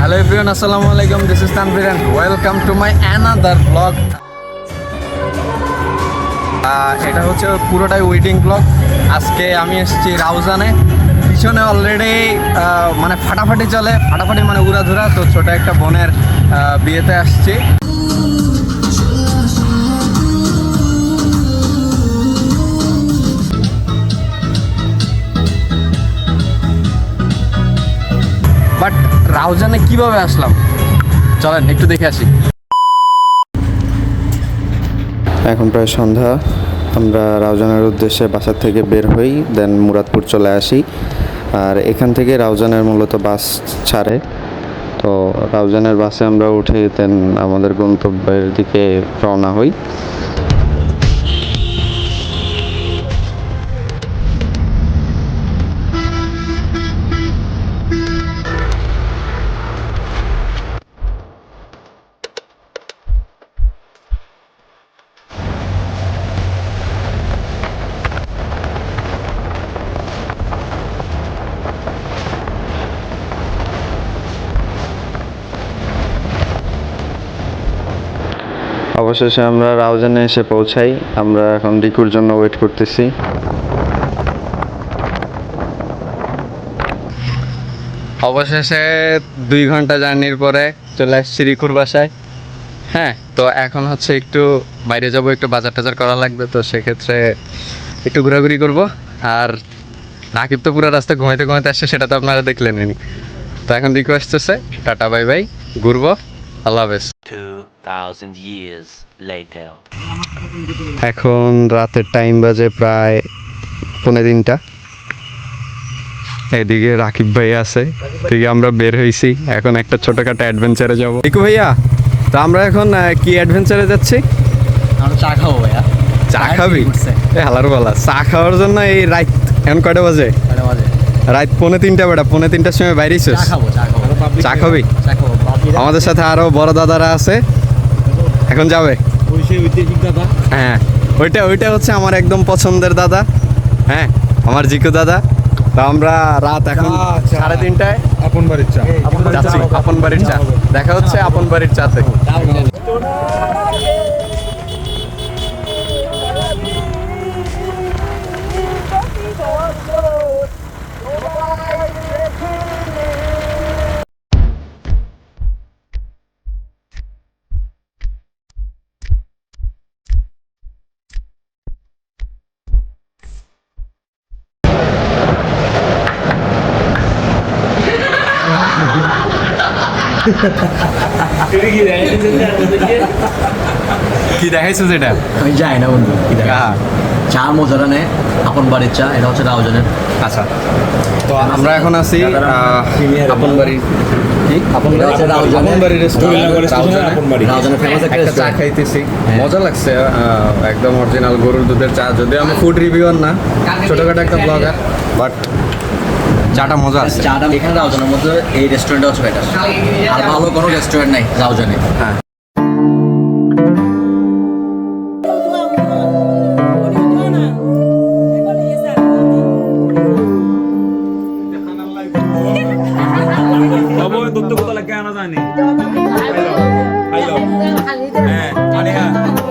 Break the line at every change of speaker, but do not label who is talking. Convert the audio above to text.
Hello everyone আসসালামু আলাইকুম this is Tanvir and welcome to my another blog এটা হচ্ছে পুরোটাই ওয়েডিং ব্লগ আজকে আমি এসেছি রাউজানে। পিছনে অলরেডি মানে ফাটাফাটি চলে। ফাটাফাটি মানে উড়াধুরা। তো ছোট একটা বোনের আহ, বিয়েতে আসছি। বাট রাউজানে কীভাবে আসলাম? চলেন, একটু দেখে আসি।
এখন প্রায় সন্ধ্যা। আমরা রাউজানের উদ্দেশ্যে বাসার থেকে বের হই দেন মুরাদপুর চলে আসি। আর এখান থেকে রাউজানের মূলত বাস ছাড়ে। তো রাউজানের বাসে আমরা উঠে দেন আমাদের গন্তব্যের দিকে রওনা হই। অবশেষে আমরা রাউজানে এসে পৌঁছাই। আমরা এখন রিকুর জন্য ওয়েট করতেছি।
অবশেষে দুই ঘণ্টা জার্নির পরে চলে আসছি রিকুর বাসায়। হ্যাঁ তো এখন হচ্ছে একটু বাইরে যাব, একটু বাজার টাজার করা লাগবে, তো সেক্ষেত্রে একটু ঘোরাঘুরি করব। আর রাকিব তো পুরো রাস্তা ঘুমাইতে ঘুমাইতে আসছে, সেটা তো আপনারা দেখলেনই। তো এখন রিকু আসতেছে, টাটা, বাই বাই, ঘুরবো। আল্লাহ হাফেজ
2,000 years later.
এখন রাতের টাইম বাজে প্রায় পৌনে তিনটা।
এদিকে রাকিব ভাই আছে এদিকে আমরা বের হয়েছি এখন একটা ছোটখাটো অ্যাডভেঞ্চারে যাব। রিকু ভাইয়া তো আমরা এখন কি অ্যাডভেঞ্চারে যাচ্ছি?
আমরা চা খাব ভাইয়া।
চা খাবি? এ হালার বলা চা খাওয়ার জন্য এই রাত এখন কয়টা বাজে?
কয়টা বাজে?
রাত পৌনে তিনটা বেটা পৌনে তিনটার সময় বাইরেছিস
চা খাব? চা খাব।
আমাদের সাথে আরও বড় দাদারা আছে। এখন যাবে। হ্যাঁ ওইটা ওইটা হচ্ছে আমার একদম পছন্দের দাদা। হ্যাঁ আমার জিকু দাদা। তো আমরা রাত এখন সাড়ে তিনটায়
আপন বাড়ির চা।
যাচ্ছি। আপন বাড়ির চা। দেখা হচ্ছে আপন বাড়ির চাতে। কি দেখাইছো যেটা
আমি যাই না বন্ধু কি দেখা চা মজারা নেয় আপন বাড়ির চা এটা হচ্ছে রাউজানের।
আচ্ছা। তো আমরা এখন আছি আপন বাড়ির খাইতেছি। মজা লাগছে আহ, একদম অরিজিনাল গরুর দুধের চা। যদি আমি ফুড রিভিউয়ার না ছোটখাটো একটা ব্লগার বাট চাটা মজা আছে।
চাটা এখানে রাউজানের মধ্যে এই রেস্টুরেন্টটা হচ্ছে বেটার আর ভালো কোনো রেস্টুরেন্ট নাই রাউজানে
হ্যাঁ।
জানি হ্যাঁ